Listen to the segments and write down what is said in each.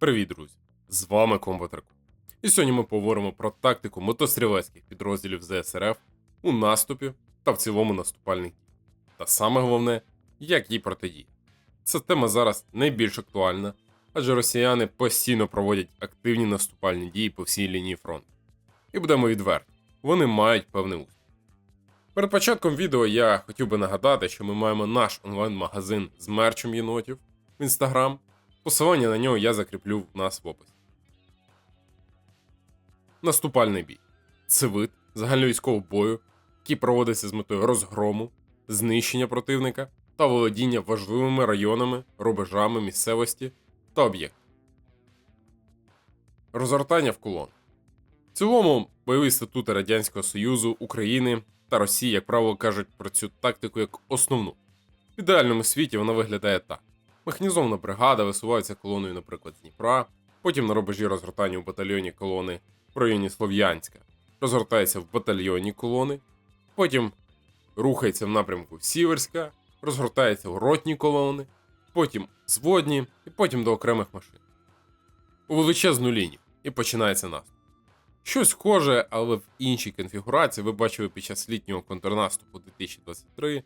Привіт, друзі! З вами Комбатраку. І сьогодні ми поговоримо про тактику мотострілецьких підрозділів ЗСРФ у наступі та в цілому наступальних дій. Та саме головне, як їй протидіяти. Ця тема зараз найбільш актуальна, адже росіяни постійно проводять активні наступальні дії по всій лінії фронту. І будемо відверті, вони мають певний успіх. Перед початком відео я хотів би нагадати, що ми маємо наш онлайн-магазин з мерчем єнотів в інстаграм. Посилання на нього я закріплю в нас в описі. Наступальний бій. Це вид загальновійськового бою, який проводиться з метою розгрому, знищення противника та володіння важливими районами, рубежами місцевості та об'єктів. Розгортання в колон. В цілому, бойові статути Радянського Союзу, України та Росії, як правило, кажуть про цю тактику як основну. В ідеальному світі вона виглядає так. Механізована бригада висувається колоною, наприклад, з Дніпра, потім на рубежі розгортання в батальйоні колони в районі Слов'янська, розгортається в батальйоні колони, потім рухається в напрямку Сіверська, розгортається в ротні колони, потім зводні і потім до окремих машин. У величезну лінію і починається наступ. Щось схоже, але в іншій конфігурації ви бачили під час літнього контрнаступу 2023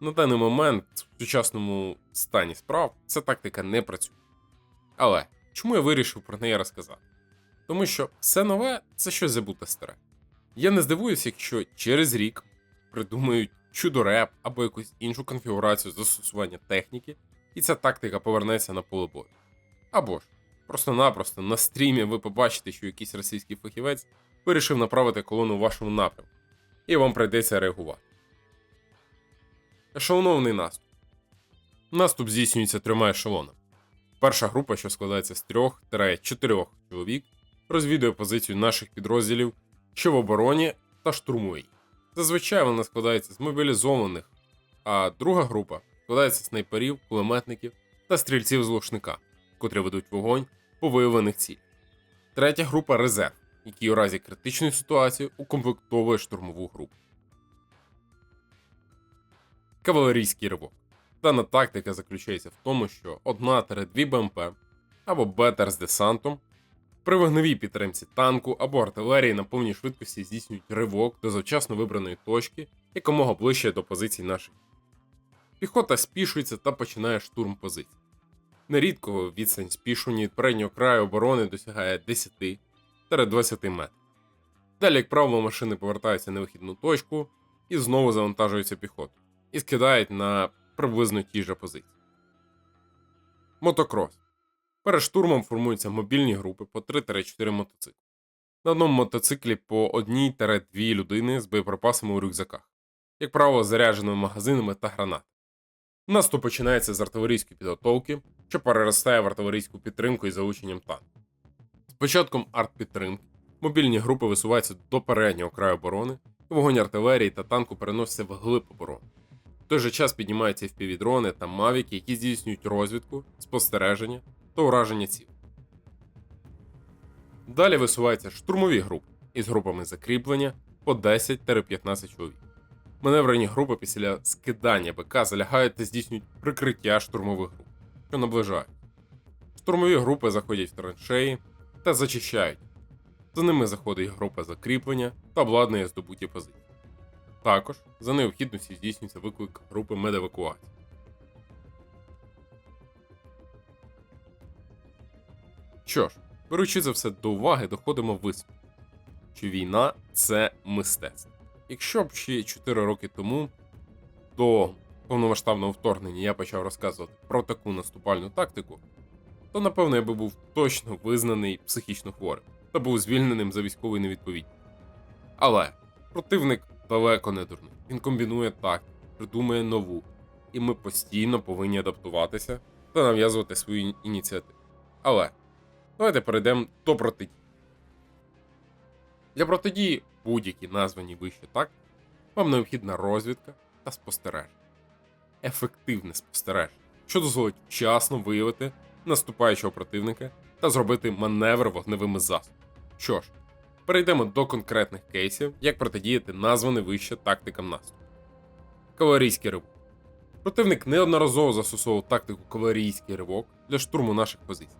на даний момент в сучасному стані справ ця тактика не працює. Але чому я вирішив про неї розказати? Тому що все нове це щось забуте старе. Я не здивуюся, якщо через рік придумають чудореп або якусь іншу конфігурацію застосування техніки, і ця тактика повернеться на поле бою. Або ж просто-напросто на стрімі ви побачите, що якийсь російський фахівець вирішив направити колону в вашому напрямку, і вам прийдеться реагувати. Ешелонований наступ. Наступ здійснюється трьома ешелонами. Перша група, що складається з 3-4 чоловік, розвідує позицію наших підрозділів, що в обороні та штурмує їх. Зазвичай вона складається з мобілізованих, а друга група складається з снайперів, кулеметників та стрільців з лушника, котрі ведуть вогонь по виявлених цілях. Третя група резерв, який у разі критичної ситуації укомплектовує штурмову групу. Кавалерійський ривок. Дана тактика заключається в тому, що 1-2 БМП або бетер з десантом при вогневій підтримці танку або артилерії на повній швидкості здійснюють ривок до завчасно вибраної точки якомога ближче до позицій наших. Піхота спішується та починає штурм позицій. Нерідко відстань спішування від переднього краю оборони досягає 10-20 метрів. Далі, як правило, машини повертаються на вихідну точку і знову завантажуються піхотою і скидають на приблизно ті ж позиції. Мотокрос. Перед штурмом формуються мобільні групи по 3-4 мотоцикли. На одному мотоциклі по 1-2 людини з боєприпасами у рюкзаках, як правило, зарядженими магазинами та гранат. Наступ починається з артилерійської підготовки, що переростає в артилерійську підтримку із залученням танку. З початком артпідтримки мобільні групи висуваються до переднього краю оборони, і вогонь артилерії та танку переноситься в глиб оборони. В той же час піднімаються впівдрони та мавіки, які здійснюють розвідку, спостереження та ураження цілей. Далі висуваються штурмові групи із групами закріплення по 10-15 чоловік. Маневрені групи після скидання БК залягають та здійснюють прикриття штурмових груп, що наближають. Штурмові групи заходять в траншеї та зачищають. За ними заходить група закріплення та обладнує здобуті позиції. Також за необхідності здійснюється виклик групи медевакуації. Що ж, беручи це все до уваги, доходимо висновку, що війна це мистецтво. Якщо б ще 4 роки тому до повномасштабного вторгнення я почав розказувати про таку наступальну тактику, то напевно я би був точно визнаний психічно хворим та був звільненим за військовий невідповідність. Але противник далеко не дурний. Він комбінує так, придумує нову, і ми постійно повинні адаптуватися та нав'язувати свою ініціативу. Але давайте перейдемо до протидії. Для протидії будь-які названі вище так, вам необхідна розвідка та спостереження. Ефективне спостереження, що дозволить вчасно виявити наступаючого противника та зробити маневр вогневими засобами. Що ж, перейдемо до конкретних кейсів, як протидіяти названий вище тактикам наступу. Кавалерійський ривок. Противник неодноразово застосовував тактику кавалерійський ривок для штурму наших позицій.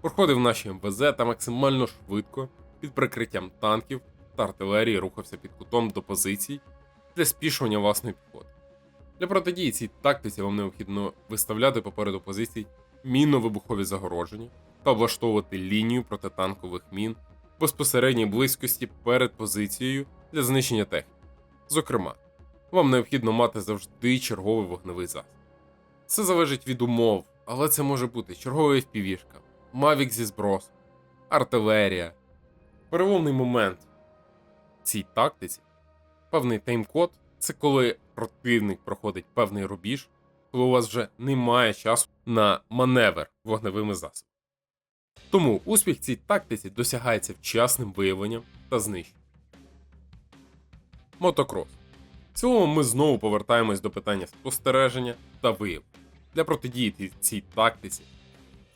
проходив наші МВЗ та максимально швидко під прикриттям танків та артилерії рухався під кутом до позицій для спішування власної піхоти. Для протидії цій тактиці вам необхідно виставляти попереду позицій мінно-вибухові загородження та облаштовувати лінію протитанкових мін безпосередній близькості перед позицією для знищення техніки. Зокрема, вам необхідно мати завжди черговий вогневий засіб. Це залежить від умов, але це може бути черговий FPV-шка, Мавік зі збросом, артилерія. Переломний момент в цій тактиці, певний таймкод це коли противник проходить певний рубіж, коли у вас вже немає часу на маневр вогневими засобами. Тому успіх цій тактиці досягається вчасним виявленням та знищенням. Мотокрос. В цілому ми знову повертаємось до питання спостереження та виявлення. Для протидії цій тактиці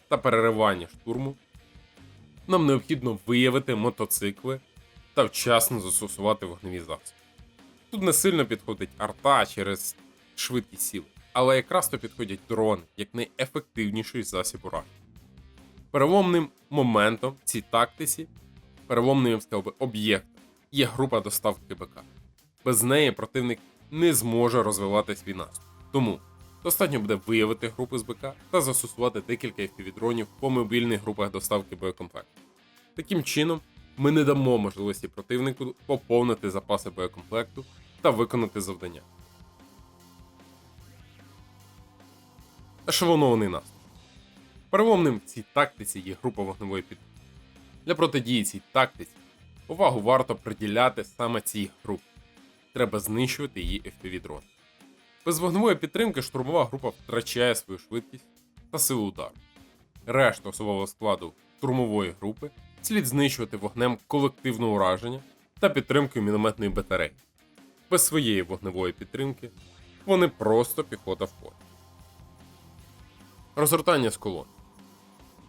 та переривання штурму нам необхідно виявити мотоцикли та вчасно застосувати вогневі засоби. Тут не сильно підходить арта через швидкість сіли, але якраз то підходять дрони як найефективніший засіб ураження. Переломним моментом в цій тактиці, переломним сказав би, об'єктом є група доставки БК. Без неї противник не зможе розвивати свій наступ. Тому достатньо буде виявити групи з БК та застосувати декілька FPV-дронів по мобільних групах доставки боєкомплекту. Таким чином, ми не дамо можливості противнику поповнити запаси боєкомплекту та виконати завдання. Ешелонований наступ. Переломним в цій тактиці є група вогневої підтримки. Для протидії цій тактиці увагу варто приділяти саме цій групі. Треба знищувати її FPV-дрон. Без вогневої підтримки штурмова група втрачає свою швидкість та силу удару. Решту особового складу штурмової групи слід знищувати вогнем колективного ураження та підтримкою мінометної батареї. Без своєї вогневої підтримки вони просто піхота в полі. Розгортання з колон.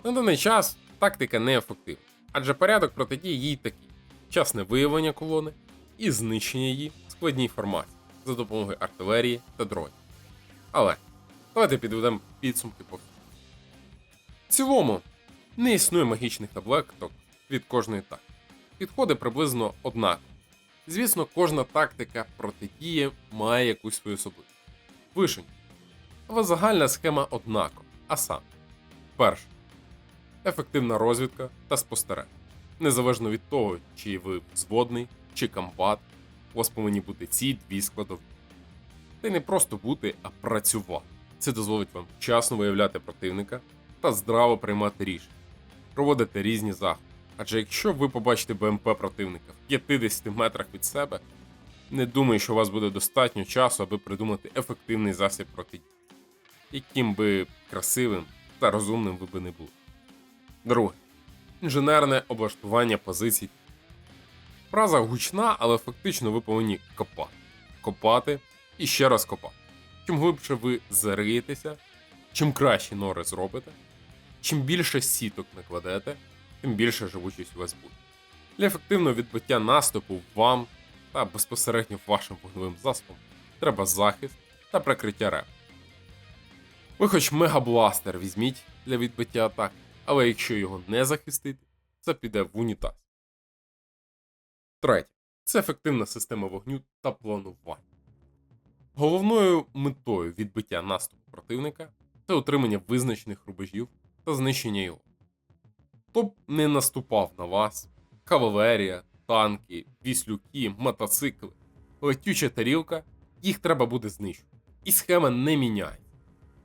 На даний час тактика неефективна, адже порядок протидії їй такий: часне виявлення колони і знищення її в складній форматі за допомогою артилерії та дронів. Але давайте підведемо підсумки по. В цілому не існує магічних таблеток від кожної тактики. Підходи приблизно однакові. Звісно, кожна тактика протидії має якусь свою особливість. Вишень. Але загальна схема однакова. А саме, перше, ефективна розвідка та спостереження. Незалежно від того, чи ви взводний, чи комбат, у вас повинні бути ці дві складові. Та й не просто бути, а працювати. Це дозволить вам вчасно виявляти противника та здраво приймати рішення, проводити різні заходи. Адже якщо ви побачите БМП противника в 50 метрах від себе, не думаю, що у вас буде достатньо часу, аби придумати ефективний засіб протидії, яким би красивим та розумним ви би не були. Друге інженерне облаштування позицій. Фраза гучна, але фактично ви повинні копати. Копати і ще раз копати. Чим глибше ви зариєтеся, чим краще нори зробите, чим більше сіток накладете, тим більше живучість у вас буде. Для ефективного відбиття наступу вам та безпосередньо вашим вогневим засобам треба захист та прикриття реп. Ви хоч мегабластер візьміть для відбиття атак, але якщо його не захистити, це піде в унітаз. Третє. Це ефективна система вогню та планування. Головною метою відбиття наступу противника це отримання визначених рубежів та знищення його. Хто б не наступав на вас, кавалерія, танки, віслюки, мотоцикли, летюча тарілка, їх треба буде знищувати. І схема не міняється.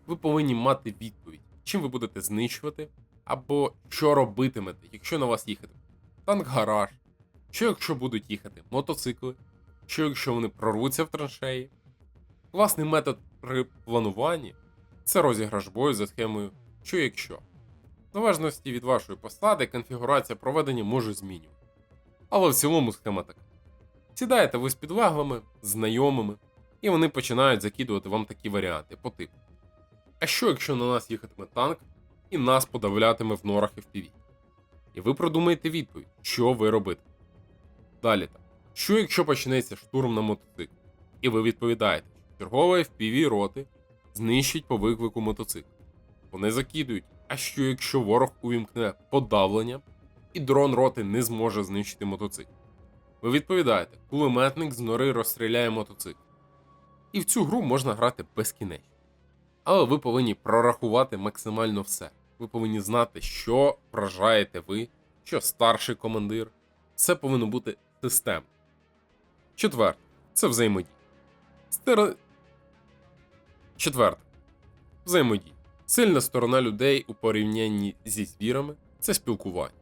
Ви повинні мати відповідь, чим ви будете знищувати, або що робитимете, якщо на вас їхати танк-гараж, що якщо будуть їхати мотоцикли, що якщо вони прорвуться в траншеї. Класний метод при плануванні це розіграш бою за схемою що якщо. В залежності від вашої посади, конфігурація проведення може змінювати. Але в цілому схема така. Сідаєте ви з підлеглими, знайомими, і вони починають закидувати вам такі варіанти по типу. А що якщо на нас їхатиме танк і нас подавлятиме в норах FPV? І ви продумаєте відповідь, що ви робите. Далі так. Що якщо почнеться штурм на мотоцикл? І ви відповідаєте, чергова FPV роти знищить по виклику мотоцикл. Вони закидують А що якщо ворог увімкне подавлення і дрон роти не зможе знищити мотоцикл? Ви відповідаєте, кулеметник з нори розстріляє мотоцикл. І в цю гру можна грати безкінечно. Але ви повинні прорахувати максимально все. Ви повинні знати, що вражаєте ви, що старший командир. Це повинно бути системно. Четверте це взаємодія. Стер... Четверте. Взаємодія. Сильна сторона людей у порівнянні зі звірами це спілкування.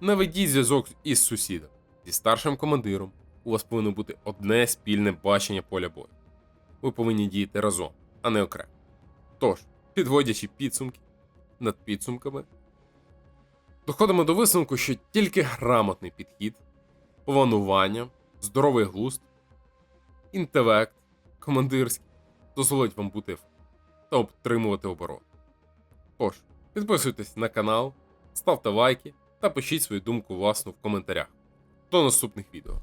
Наведіть зв'язок із сусідом, зі старшим командиром. У вас повинно бути одне спільне бачення поля бою. Ви повинні діяти разом, а не окремо. Тож, підводячи підсумки над підсумками, доходимо до висновку, що тільки грамотний підхід, планування, здоровий глузд, інтелект, командирський дозволить вам бути та обтримувати оборону. Тож, підписуйтесь на канал, ставте лайки та пишіть свою думку власну в коментарях. До наступних відео.